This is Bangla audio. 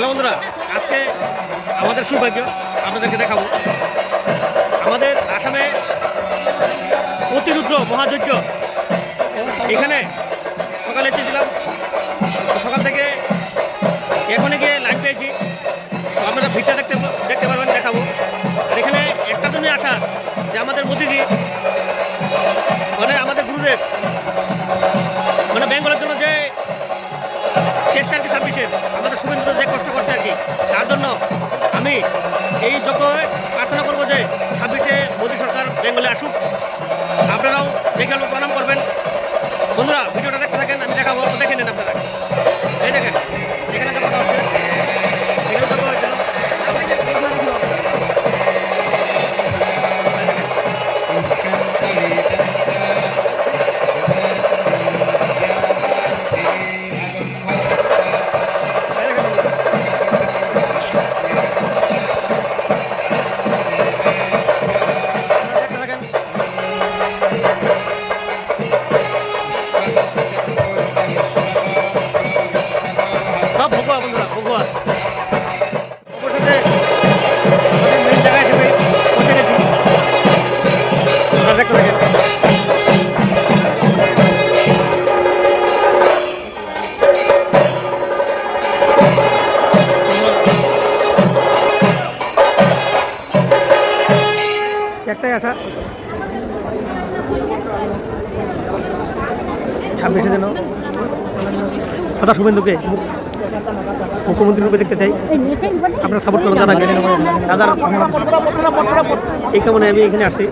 হ্যালো বন্ধুরা, আজকে আমাদের সৌভাগ্য, আপনাদেরকে দেখাবো। আমাদের আসামে অতিরুদ্র মহাযজ্ঞ। এখানে সকালে এসেছিলাম। সকাল থেকে এখানে গিয়ে লাইভ পেয়েছি। আপনারা ভিড়টা দেখতে দেখতে পারবেন, দেখাবো। আর এখানে একটা জন্যই আসা যে আমাদের মোদিজি মানে আমাদের গুরুদেব। আর কি ছাব্বিশের আমাদের শুভেন্দু যে কষ্ট করছে আর কি তার জন্য আমি এই যজ্ঞ একটাই আশা। ছাব্বিশে যেন দাদা শুভেন্দুকে মুখ্যমন্ত্রী রূপে দেখতে চাই। আপনারা সাপোর্ট করুন, দাদাকে। দাদার এই কারণে আমি এখানে আসছি।